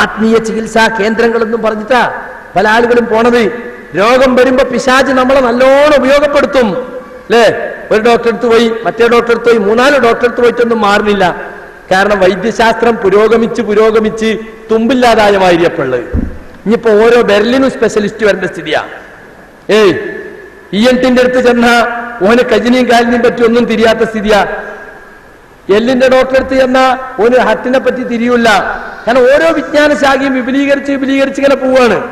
ആത്മീയ ചികിത്സാ കേന്ദ്രങ്ങളെന്നും പറഞ്ഞിട്ടാ പല ആളുകളും പോണത്. രോഗം വരുമ്പോ പിശാജ് നമ്മളെ നല്ലോണം ഉപയോഗപ്പെടുത്തും. അല്ലേ ഒരു ഡോക്ടറെ അടുത്ത് പോയി മറ്റേ ഡോക്ടറെ അടുത്ത് പോയി മൂന്നാൽ ഡോക്ടർ അടുത്ത് പോയിട്ടൊന്നും മാറുന്നില്ല. കാരണം വൈദ്യശാസ്ത്രം പുരോഗമിച്ച് പുരോഗമിച്ച് തുമ്പില്ലാതായ മാതിരിയപ്പുള്ളത് ഇനിയിപ്പോ ഓരോ ബെർലിനും സ്പെഷ്യലിസ്റ്റ് വരേണ്ട സ്ഥിതിയാ. ഏയ് ഇ എൻ ടിന്റെ അടുത്ത് ചെന്ന ഓന് കജിനിയും കാലിനെയും പറ്റി ഒന്നും തിരിയാത്ത സ്ഥിതിയാ. എല്ലിന്റെ ഡോക്ടറെ അടുത്ത് ചെന്ന ഓന് ഹട്ടിനെ പറ്റി തിരിയൂല കാരണം ഓരോ വിജ്ഞാന ശാഖയും വിപുലീകരിച്ച് വിപുലീകരിച്ച് ഇങ്ങനെ പോവുകയാണ്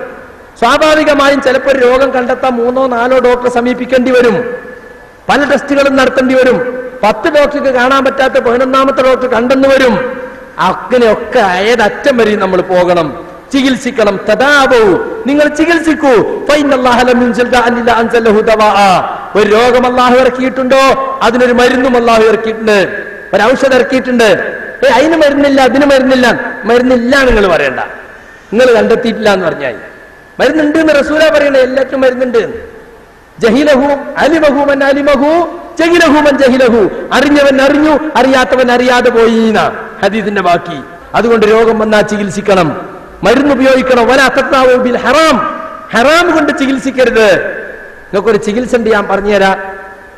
സ്വാഭാവികമായും ചിലപ്പോൾ ഒരു രോഗം കണ്ടെത്താൻ മൂന്നോ നാലോ ഡോക്ടറെ സമീപിക്കേണ്ടി വരും. പല ടെസ്റ്റുകളും നടത്തേണ്ടി വരും. പത്ത് ഡോക്ടർക്ക് കാണാൻ പറ്റാത്ത പതിനൊന്നാമത്തെ ഡോക്ടർ കണ്ടെന്ന് വരും. അങ്ങനെയൊക്കെ ഏതറ്റം വരെ നമ്മൾ പോകണം. ചികിത്സിക്കണം. തഥാപോ നിങ്ങൾ ചികിത്സിക്കൂ. ഒരു രോഗം അള്ളാഹു ഇറക്കിയിട്ടുണ്ടോ? അതിനൊരു മരുന്നും അള്ളാഹു ഇറക്കിയിട്ടുണ്ട്. ഒരു ഔഷധം ഇറക്കിയിട്ടുണ്ട്. ഏ അതിന് മരുന്നില്ല അതിന് മരുന്നില്ല. മരുന്നില്ല നിങ്ങൾ പറയണ്ട. നിങ്ങൾ കണ്ടെത്തിയിട്ടില്ല എന്ന് പറഞ്ഞാൽ മരുന്നുണ്ട് എന്ന് റസൂല പറയണേ എല്ലാറ്റും മരുന്നുണ്ട്. ജഹിലഹു അലിമഹുമൻ അലിമഹു ജഹിലഹു അറിഞ്ഞവൻ അറിഞ്ഞു അറിയാത്തവൻ അറിയാതെ പോയി ഹദീദിന്റെ ബാക്കി. അതുകൊണ്ട് രോഗം വന്നാൽ ചികിത്സിക്കണം. മരുന്ന് ഉപയോഗിക്കണം. ബിൽ ഹറാം. ഹറാം കൊണ്ട് ചികിത്സിക്കരുത്. നിങ്ങൾക്കൊരു ചികിത്സ ഉണ്ട് ഞാൻ പറഞ്ഞുതരാം.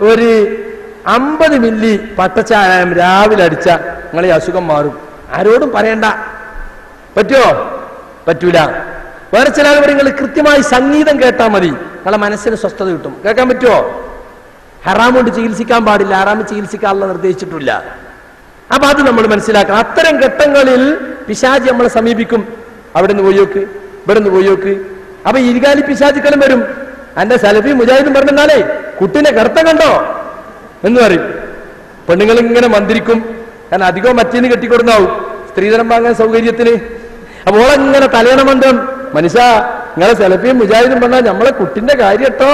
ഒരു അമ്പത് മില്ലി പട്ടച്ചായം രാവിലെ അടിച്ച നിങ്ങളെ അസുഖം മാറും. ആരോടും പറയണ്ട. പറ്റുമോ പറ്റൂല. വേറെ ചില ആളുകൾ നിങ്ങൾ കൃത്യമായി സംഗീതം കേട്ടാൽ മതി. നിങ്ങളെ മനസ്സിന് സ്വസ്ഥത കിട്ടും. കേൾക്കാൻ പറ്റുമോ ഹറാം കൊണ്ട് ചികിത്സിക്കാൻ പാടില്ല. ഹറാം ചികിത്സിക്കാനുള്ള നിർദ്ദേശിച്ചിട്ടില്ല. അപ്പൊ അത് നമ്മൾ മനസ്സിലാക്കണം. അത്തരം ഘട്ടങ്ങളിൽ പിശാജ് നമ്മളെ സമീപിക്കും. അവിടെ നിന്ന് പോയോക്ക് ഇവിടെ നിന്ന് പോയോക്ക് അപ്പൊ ഇരുകാലി പിശാചുക്കളും വരും. എന്റെ സലഫി മുജാഹിദും പറഞ്ഞാലേ കുട്ടിനെ കറുത്ത കണ്ടോ? എന്ന് പറയും. പെണ്ണുങ്ങൾ ഇങ്ങനെ മന്ത്രിക്കും. കാരണം അധികവും മറ്റേന്ന് കെട്ടിക്കൊടുന്നാവും. സ്ത്രീധനം വാങ്ങാൻ സൗകര്യത്തിന്. അപ്പോൾ ഇങ്ങനെ തലയണ തലയണമണ്ടം മനുഷ്യ നിങ്ങളെ സെലഫിയും മുജാഹിദും പറഞ്ഞാൽ നമ്മളെ കുട്ടിന്റെ കാര്യം കേട്ടോ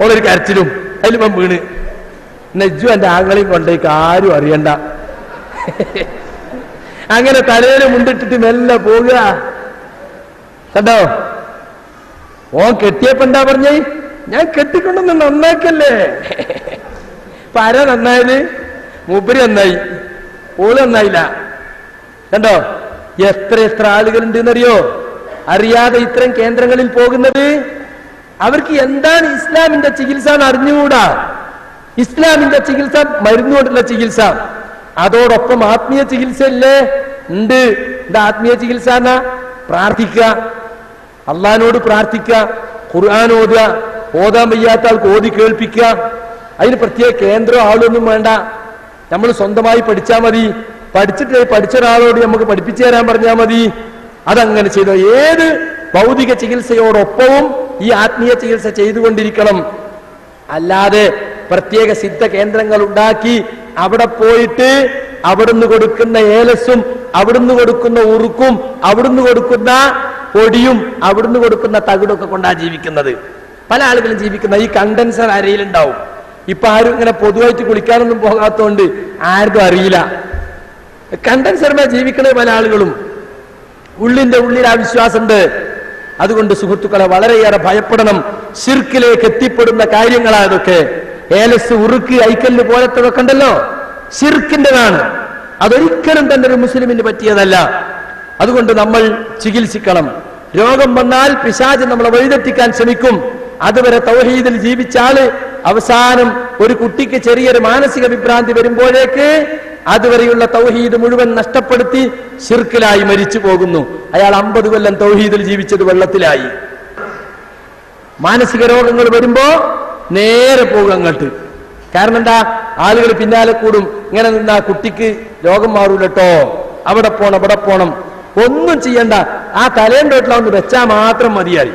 ഓളൊരു കരച്ചിലും അതിലിപ്പം വീണ്. നെജ്ജു എന്റെ ആങ്ങളെയും കൊണ്ടേക്ക് ആരും അറിയണ്ട. അങ്ങനെ തലയിൽ മുണ്ടിട്ടിട്ട് മെല്ലെ പോവുക. കണ്ടോ? ഓൻ കെട്ടിയപ്പോ എന്താ പറഞ്ഞേ? ഞാൻ കെട്ടിക്കൊണ്ടൊന്ന് നന്നാക്കല്ലേ? ആരാ നന്നായത്? മൂപ്പര് നന്നായി. ഓൾ നന്നായില്ല. കണ്ടോ? എത്ര എത്ര ആളുകളുണ്ട് എന്നറിയോ അറിയാതെ ഇത്തരം കേന്ദ്രങ്ങളിൽ പോകുന്നത് അവർക്ക് എന്താണ് ഇസ്ലാമിന്റെ ചികിത്സ എന്ന് അറിഞ്ഞുകൂടാ. ഇസ്ലാമിന്റെ ചികിത്സ മരുന്നുകൊണ്ടുള്ള ചികിത്സ. അതോടൊപ്പം ആത്മീയ ചികിത്സ ഇല്ലേ? ഉണ്ട്. എന്താ ആത്മീയ ചികിത്സ എന്നാ? പ്രാർത്ഥിക്കുക അള്ളഹാനോട് പ്രാർത്ഥിക്കുക ഖുർആൻ ഓതുക. ഓതാൻ വയ്യാത്ത ആൾക്ക് ഓതി കേൾപ്പിക്കുക അതിന് പ്രത്യേക കേന്ദ്രം ആളൊന്നും വേണ്ട. നമ്മൾ സ്വന്തമായി പഠിച്ചാൽ മതി. പഠിച്ചിട്ട് പഠിച്ച ഒരാളോട് നമുക്ക് പഠിപ്പിച്ചു തരാൻ പറഞ്ഞാൽ മതി. അതങ്ങനെ ചെയ്തു ഏത് ഭൗതിക ചികിത്സയോടൊപ്പവും ഈ ആത്മീയ ചികിത്സ ചെയ്തുകൊണ്ടിരിക്കണം. അല്ലാതെ പ്രത്യേക സിദ്ധ കേന്ദ്രങ്ങൾ ഉണ്ടാക്കി അവിടെ പോയിട്ട് അവിടുന്ന് കൊടുക്കുന്ന ഏലസും അവിടുന്ന് കൊടുക്കുന്ന ഉറുക്കും അവിടുന്ന് കൊടുക്കുന്ന പൊടിയും അവിടുന്ന് കൊടുക്കുന്ന തകിടൊക്കെ കൊണ്ടാണ് ജീവിക്കുന്നത്. പല ആളുകളും ജീവിക്കുന്ന ഈ കണ്ടൻസർ അരയിലുണ്ടാവും. ഇപ്പൊ ആരും ഇങ്ങനെ പൊതുവായിട്ട് കുളിക്കാനൊന്നും പോകാത്തതുകൊണ്ട് ആർക്കും അറിയില്ല. കണ്ടൻസർമേ ജീവിക്കണ പല ആളുകളും ഉള്ളിന്റെ ഉള്ളിൽ ആ വിശ്വാസമുണ്ട്. അതുകൊണ്ട് സുഹൃത്തുക്കളെ വളരെയേറെ ഭയപ്പെടണം. ശിർക്കിലേക്ക് എത്തിപ്പെടുന്ന കാര്യങ്ങളായതൊക്കെ ഏലസ് ഉറുക്ക് ഐക്കല്ല് പോലത്തതൊക്കെ ഉണ്ടല്ലോ. ശിർക്കിന്റെതാണ് അതൊരിക്കലും തന്നെ ഒരു മുസ്ലിമിന് പറ്റിയതല്ല. അതുകൊണ്ട് നമ്മൾ ചികിത്സിക്കണം. രോഗം വന്നാൽ പിശാജ് നമ്മളെ വഴിതെറ്റിക്കാൻ ശ്രമിക്കും. അതുവരെ തൗഹീദിൽ ജീവിച്ച ആൾ അവസാനം ഒരു കുട്ടിക്ക് ചെറിയൊരു മാനസിക വിഭ്രാന്തി വരുമ്പോഴേക്ക് അതുവരെയുള്ള തൗഹീദ് മുഴുവൻ നഷ്ടപ്പെടുത്തി ഷിർക്കിലായി മരിച്ചു പോകുന്നു. അയാൾ അമ്പത് കൊല്ലം തൗഹീദിൽ ജീവിച്ചത് വെള്ളത്തിലായി. മാനസിക രോഗങ്ങൾ വരുമ്പോ നേരെ പോകും അങ്ങോട്ട്. കാരണം എന്താ? ആളുകൾ പിന്നാലെ കൂടും. ഇങ്ങനെ നിന്നാ കുട്ടിക്ക് രോഗം മാറൂലട്ടോ. അവിടെ പോണം അവിടെ പോണം. ഒന്നും ചെയ്യണ്ട. ആ തലേന്റെ വീട്ടിലൊന്ന് വെച്ചാൽ മാത്രം മതിയായി.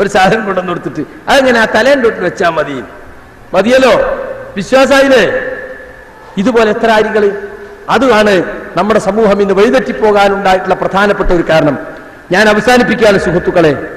ഒരു സാധനം കൊണ്ടുവന്ന് കൊടുത്തിട്ട്. അതെങ്ങനെ? ആ തലേന്റെ വീട്ടിൽ വെച്ചാൽ മതി. മതിയല്ലോ? വിശ്വാസായില്ലേ? ഇതുപോലെ എത്ര കാര്യങ്ങൾ അതാണ് നമ്മുടെ സമൂഹം ഇന്ന് വഴിതെറ്റിപ്പോകാനുണ്ടായിട്ടുള്ള പ്രധാനപ്പെട്ട ഒരു കാരണം. ഞാൻ അവസാനിപ്പിക്കുകയാണ് സുഹൃത്തുക്കളെ.